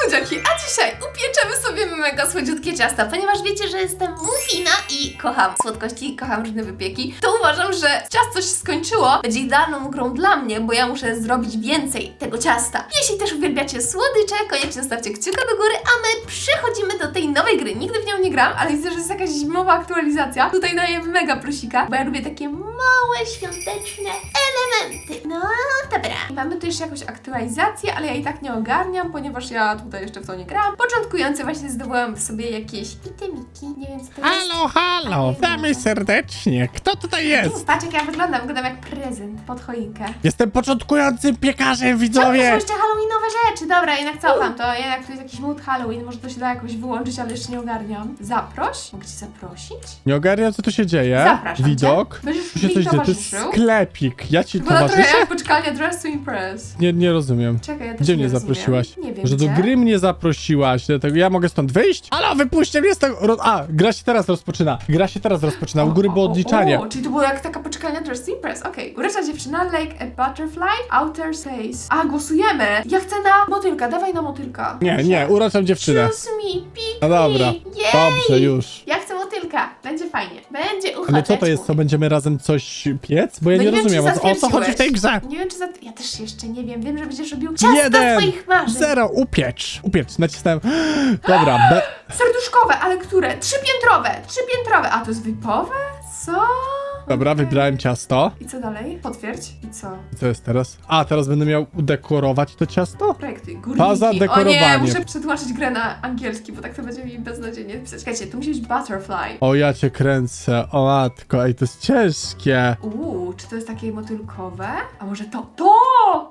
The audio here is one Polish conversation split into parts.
słodziaki, a dzisiaj upieczemy sobie mega słodziutkie ciasta, ponieważ wiecie, że jestem muffina i kocham słodkości kocham różne wypieki, to uważam, że ciasto się skończyło, będzie idealną grą dla mnie, bo ja muszę zrobić więcej tego ciasta. Jeśli też uwielbiacie słodycze, koniecznie stawcie kciuka do góry, a my przechodzimy tej nowej gry. Nigdy w nią nie gram, ale widzę, że jest jakaś zimowa aktualizacja. Tutaj daję mega plusika, bo ja lubię takie małe, świąteczne elementy. No, dobra. Mamy tu jeszcze jakąś aktualizację, ale ja i tak nie ogarniam, ponieważ ja tutaj jeszcze w to nie grałam. Początkujący właśnie zdobyłam sobie jakieś itemiki. Nie wiem, co to jest. Halo, halo, witamy serdecznie. Kto tutaj jest? Patrz, jak ja wyglądam. Wyglądam jak prezent pod choinkę. Jestem początkującym piekarzem, Czemu to są widzowie. jeszcze halloweenowe rzeczy? Dobra, jednak cofam to. Jednak tu jest jakiś mood Halloween, może to się da jakoś wyłączyć, ale jeszcze nie ogarniam. Zaproś? Mogę cię zaprosić? Nie ogarniam, co tu się dzieje. Zapraszam Widok. cię. Będziesz Tu się mi coś dzieje, to jest towarzyszył? sklepik. Ja ci Wygląda trochę towarzyszę? jak Dress to Impress. Nie, nie rozumiem. Czekaj, ja też Gdzie nie mnie rozumiem. zaprosiłaś? Nie wiem, Że do gdzie? gry mnie zaprosiłaś, dlatego ja mogę stąd wyjść? Halo, wypuśćcie mnie z tego... Ro... A, gra się teraz rozpoczyna. Gra się teraz rozpoczyna. U góry było odliczanie. O, czyli to było jak taka poczekalnia Dress to Impress. Okej. Urocza dziewczyna, like a butterfly, outer space. A, głosujemy. Ja chcę na motylka, dawaj na motylka. Nie, nie, uroczam dziewczynę. Choose me, pick No dobra. me. Jej! Dobrze, już. Ja chcę motylka. Będzie fajnie. Będzie ucha. Ale co to jest? Co, będziemy razem coś piec? Bo ja No nie, nie wiem, rozumiem, o, o co chodzi w tej grze? Nie wiem, czy za... Ja też jeszcze nie wiem. Wiem, że będziesz robił ciasto Jeden, swoich marzeń. zero, upiecz, upiecz, nacisnąłem. Dobra, be... Serduszkowe, ale które? Trzypiętrowe, trzypiętrowe. A to jest wypowe? Co? Dobra, Okej. wybrałem ciasto. I co dalej? Potwierdź. I co? Co jest teraz? A, teraz będę miał udekorować to ciasto? Górniki. Faza O nie, muszę przetłumaczyć grę na angielski, bo tak to będzie mi beznadziejnie pisać. Czekajcie, tu musi być butterfly. O, ja cię kręcę, o matko, ej, to jest ciężkie. Uuu, czy to jest takie motylkowe? A może to? To!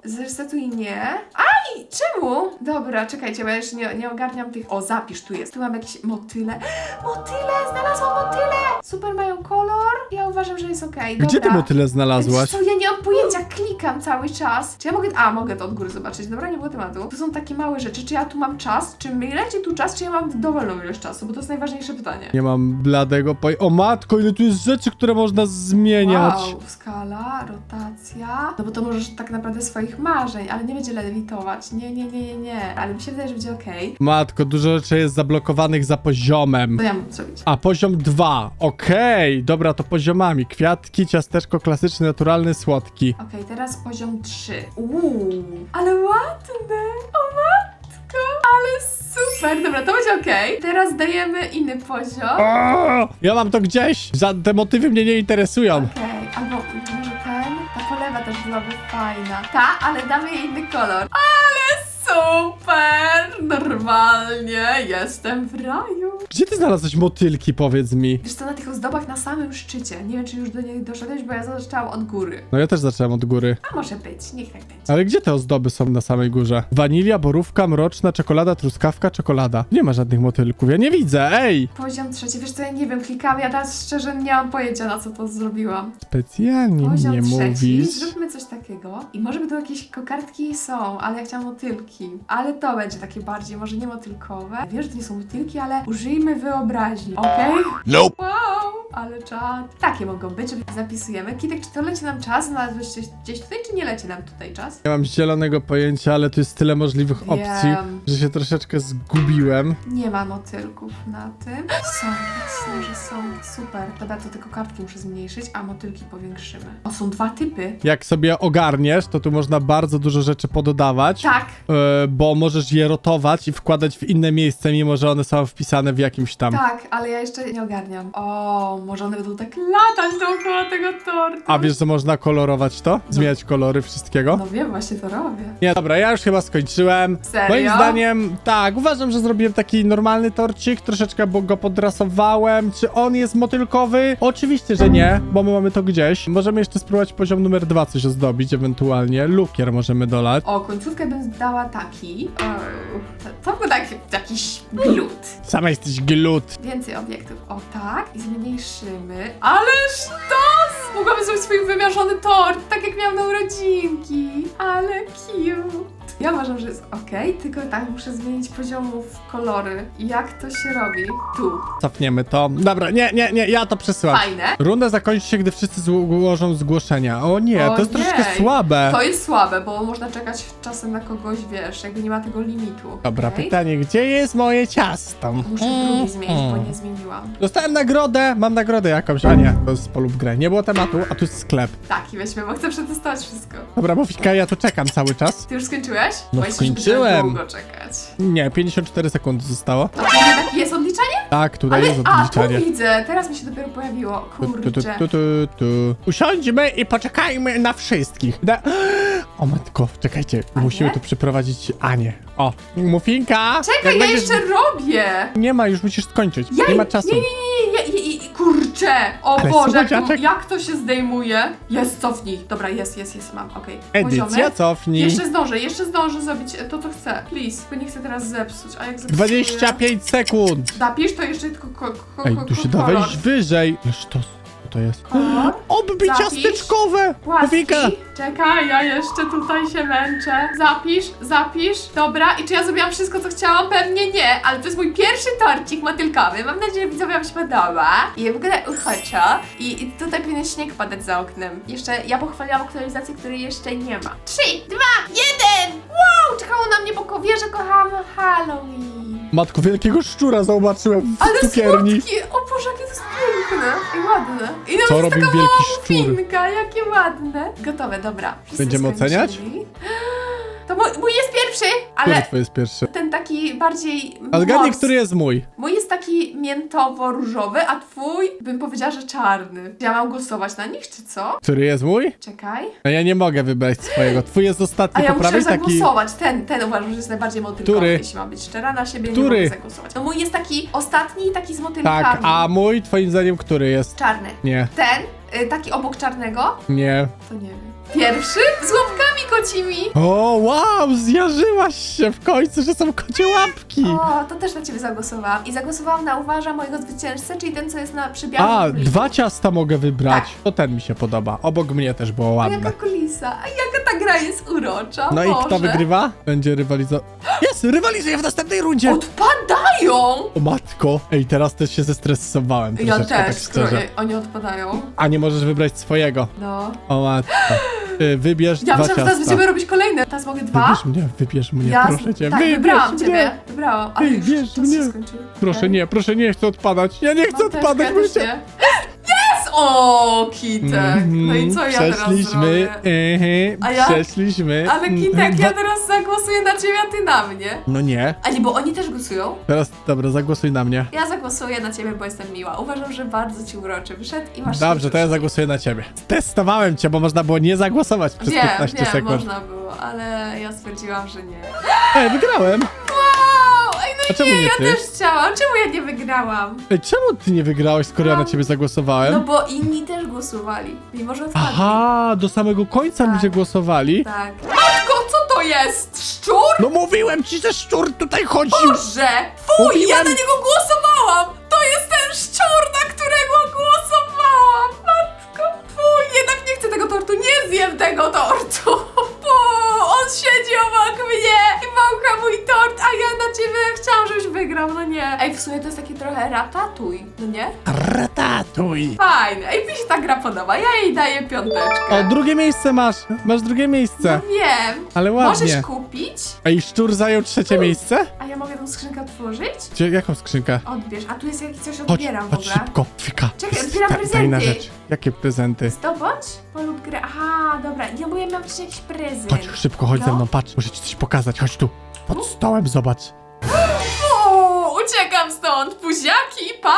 Zresetuj nie. Aj, czemu? Dobra, czekajcie, bo ja jeszcze nie, nie ogarniam tych... O, zapisz, tu jest. Tu mam jakieś motyle. Motyle! Znalazłam motyle! Super mają kolor. Ja uważam, że jest okej. Gdzie ty motyle znalazłaś? Co, ja nie mam pojęcia, klikam cały czas. Czy ja mogę. A, mogę to od góry zobaczyć. Dobra, nie było tematu. Tu są takie małe rzeczy. Czy ja tu mam czas? Czy mi leci tu czas, czy ja mam dowolną ilość czasu? Bo to jest najważniejsze pytanie. Nie mam bladego poj... O matko, ile tu jest rzeczy, które można zmieniać. Wow, skala, rotacja. No bo to możesz tak naprawdę swoich marzeń, ale nie będzie lewitować. Nie, nie, nie, nie, nie. Ale mi się wydaje, że będzie okej. Matko, dużo rzeczy jest zablokowanych za poziomem. Co ja mam zrobić? A, poziom 2. Okej, dobra, to poziomami. Kwiatki, ciasteczko klasyczny, naturalny, słodki. Okej, teraz poziom 3. Uuu, ale ładne! O matko! Ale super! Dobra, to będzie okej. Teraz dajemy inny poziom. O, ja mam to gdzieś. Za, te motywy mnie nie interesują. Okej, albo może ten? Ta polewa też byłaby fajna. Ta, ale damy jej inny kolor. Ale super! Normalnie jestem w raju. Gdzie ty znalazłeś motylki, powiedz mi? Wiesz co, na tych ozdobach na samym szczycie. Nie wiem, czy już do niej doszedłeś, bo ja zaczęłam od góry. No ja też zacząłem od góry. A może być, niech tak będzie. Ale gdzie te ozdoby są na samej górze? Wanilia, borówka, mroczna, czekolada, truskawka, czekolada. Nie ma żadnych motylków, ja nie widzę, ej! Poziom trzeci, wiesz co, ja nie wiem, klikam, ja teraz szczerze nie mam pojęcia, na co to zrobiłam. Specjalnie Poziom nie trzeci, mówisz. zróbmy takiego. I może by tu jakieś kokardki są, ale ja chciałam motylki. Ale to będzie takie bardziej, może nie motylkowe. Wiesz, że to nie są motylki, ale użyjmy wyobraźni, okej? Nope. Wow, ale czad. Takie mogą być, zapisujemy. Kitek, czy to leci nam czas? Znalazłeś gdzieś, gdzieś tutaj, czy nie leci nam tutaj czas? Nie mam zielonego pojęcia, ale tu jest tyle możliwych opcji, Wiem. że się troszeczkę zgubiłem. Nie ma motylków na tym. Są, jasne, że są. Super. Dobra, to tylko kartki muszę zmniejszyć, a motylki powiększymy. O, są dwa typy. Jak sobie ogarniesz, to tu można bardzo dużo rzeczy pododawać. Tak. e, Bo możesz je rotować i wkładać w inne miejsce, mimo że one są wpisane w jakimś tam. Tak, ale ja jeszcze nie ogarniam. O, może one będą tak latać dookoła tego tortu. A wiesz, że można kolorować to? Zmieniać kolory wszystkiego? No wiem, właśnie to robię. Nie, dobra, ja już chyba skończyłem. Serio? Moim zdaniem, tak, uważam, że zrobiłem taki normalny torcik, troszeczkę bo go podrasowałem. Czy on jest motylkowy? Oczywiście, że nie, bo my mamy to gdzieś. Możemy jeszcze spróbować poziom numer dwa coś ozdobić, ewentualnie. Lukier możemy dolać. O, końcówkę bym dała taki. O, to był taki, jakiś glut. Sama jesteś glut. Więcej obiektów. O tak. I zmniejszymy. Ale sztos! Mogłabym zrobić swój wymiarzony tort, tak jak miałam na urodzinki. Ale cute. Ja uważam, że jest ok, tylko tak muszę zmienić poziomów kolory. Jak to się robi? Tu. Cofniemy to. Dobra, nie, nie, nie, ja to przesyłam. Fajne. Runda zakończy się, gdy wszyscy złożą zgłoszenia. O nie, O to jest jej. troszkę słabe. To jest słabe, bo można czekać czasem na kogoś, wiesz, jakby nie ma tego limitu. Dobra, Okej? pytanie, gdzie jest moje ciasto? Muszę drugi zmienić, bo nie zmieniłam. Dostałem nagrodę, mam nagrodę jakąś, a nie, to jest polub grę. Nie było tematu, a tu jest sklep. Tak, i weźmy, bo chcę przetestować wszystko. Dobra, Mofika, ja tu czekam cały czas. Ty już skończyłeś? No Bo jeszcze skończyłem. długo czekać. Nie, 54 sekundy zostało. A taki jest odliczanie? Tak, tutaj Ale, jest a, tu odliczanie. widzę, teraz mi się dopiero pojawiło. Tu, tu, tu, Kurczę. tu, tu, tu. Usiądźmy i poczekajmy na wszystkich. Da o matko, czekajcie, musimy tu przyprowadzić Anię. O, Mufinka! Czekaj, ja będziesz- jeszcze robię! Nie ma, już musisz skończyć. Ja, nie ma czasu. Nie, nie, nie, nie, nie, nie, nie, kurczę! O Ale Boże, jak to, słodziaczek. jak to się zdejmuje? Jest, cofnij. Dobra, jest, jest, jest, mam, okej. Edycja, Poziomy. cofnij. Jeszcze zdążę, jeszcze zdążę zrobić to, co chcę. Please, bo nie chcę teraz zepsuć. A jak zepsuję... 25 sekund. Napisz to jeszcze tylko ko, ko, Ej, ko, tu się da kolor. wejść wyżej. Ależ to, to jest? Kolor. Oby Zapisz. ciasteczkowe! Płaski. Czekaj, ja jeszcze tutaj się męczę. Zapisz, zapisz. Dobra, i czy ja zrobiłam wszystko, co chciałam? Pewnie nie, ale to jest mój pierwszy torcik motylkowy. Mam nadzieję, że widzowie wam się podoba. I w ogóle uchoczo. I, I tutaj powinien śnieg padać za oknem. Jeszcze ja pochwaliłam aktualizację, której jeszcze nie ma. Trzy, dwa, jeden! Wow! Czekało na mnie, bo wie, że kocham Halloween. Matko, wielkiego szczura zobaczyłem w Ale cukierni. słodki! O Boże, jakie to jest piękne i ładne. I nawet Co jest robił taka wielki szczur? mufinka, jakie ładne. Gotowe, dobra. Wszyscy Będziemy skończyli. oceniać? To mój, mój jest pierwszy, Który ale twój jest pierwszy? ten taki bardziej A zgadnij, mors- który jest mój. Mój miętowo-różowy, a twój bym powiedziała, że czarny. Ja mam głosować na nich, czy co? Który jest mój? Czekaj. A ja nie mogę wybrać swojego. Twój jest A ostatni ja po muszę prawej, taki... zagłosować. Ten, ten uważam, że jest najbardziej motylkowy, Który? jeśli mam być szczera na siebie, Który? nie mogę zagłosować. No mój jest taki ostatni, taki z motylkami. Tak, a mój, twoim zdaniem, który jest? Czarny. Nie, Ten, y, taki obok czarnego, nie. to nie wiem. Pierwszy? Z łapkami kocimi. O, wow, zjarzyłaś się w końcu, że są kocie łapki. O, to też na ciebie zagłosowałam. I zagłosowałam na uważa mojego zwycięzcę, czyli ten, co jest na przy białym A, kulisku. dwa ciasta mogę wybrać. Tak. To ten mi się podoba. Obok mnie też było O, ładne. Jaka kulisa, a jaka ta gra jest urocza, No i Boże. kto wygrywa? Będzie rywalizował. Jest! Rywalizuje w następnej rundzie! Odpadają! O matko! Ej, teraz też się zestresowałem Ja troszeczkę, też, tak skoro oni odpadają. A nie możesz wybrać swojego. No. O matko. Y, Wybierz Ja dwa myślałam, że teraz ciasta. będziemy robić kolejne. Teraz mogę dwa? Wybierz mnie, wybierz mnie, ja proszę cię. tak, wybierz wybrałam mnie. ciebie. Wybrałam, ale już Wybierz czas się mnie. skończył. Proszę Okej. nie, proszę nie chcę odpadać. Ja nie chcę też, odpadać, bo nie. Jest! O, Kitek! No i co ja teraz Przeszliśmy, zrobię? A ja? przeszliśmy. Ale Kitek, ja teraz zagłosuję na ciebie, a ty na mnie. No nie. A nie, bo oni też głosują. Teraz, dobra, zagłosuj na mnie. Ja zagłosuję na ciebie, bo jestem miła. Uważam, że bardzo ci uroczy wyszedł i masz Dobrze, to ja zagłosuję na ciebie. Testowałem cię, bo można było nie zagłosować przez Wiem, 15 wiem, sekund. można było, ale ja stwierdziłam, że nie. Ej, wygrałem! Wow! Ej, no A czemu nie, nie ja ty? też chciałam. Czemu ja nie wygrałam? Ej, czemu ty nie wygrałeś, skoro ja na ciebie zagłosowałem? No bo inni też głosowali, mimo że odpadli. Aha, do samego końca Tak. ludzie głosowali. Tak. To jest? Szczur? No mówiłem ci, że szczur tutaj chodził! Boże! Fuj, Mówiłem. ja na niego głosowałam! To jest ten szczur, na którego głosowałam! Matko, fuj, jednak nie chcę tego tortu, nie zjem tego tortu! Fuj, on siedzi obok mnie mój tort, a ja na ciebie chciałam, żebyś wygrał, no nie. Ej, w sumie to jest takie trochę ratatuj, no nie? Ratatuj! Fajne, ej, mi się ta gra podoba, ja jej daję piąteczkę. O, drugie miejsce masz! Masz drugie no miejsce. wiem. Ale ładnie. Możesz kupić, Ej, szczur zajął trzecie miejsce? a ja mogę tą skrzynkę otworzyć? Gdzie, jaką skrzynkę? Odbierz, a tu jest jakieś coś Chodź, odbieram w chodź ogóle. szybko, Fika. Czekaj, odbieram ta- tajna prezenty. rzecz. Jakie prezenty? Zdobądź polub grę. Aha, dobra. Ja bo ja mam wcześniej jakiś prezent. Chodź, szybko, chodź No. ze mną, patrz, muszę ci coś pokazać, chodź tu. Pod stołem, zobacz. O, uciekam stąd. Buziaki, pa!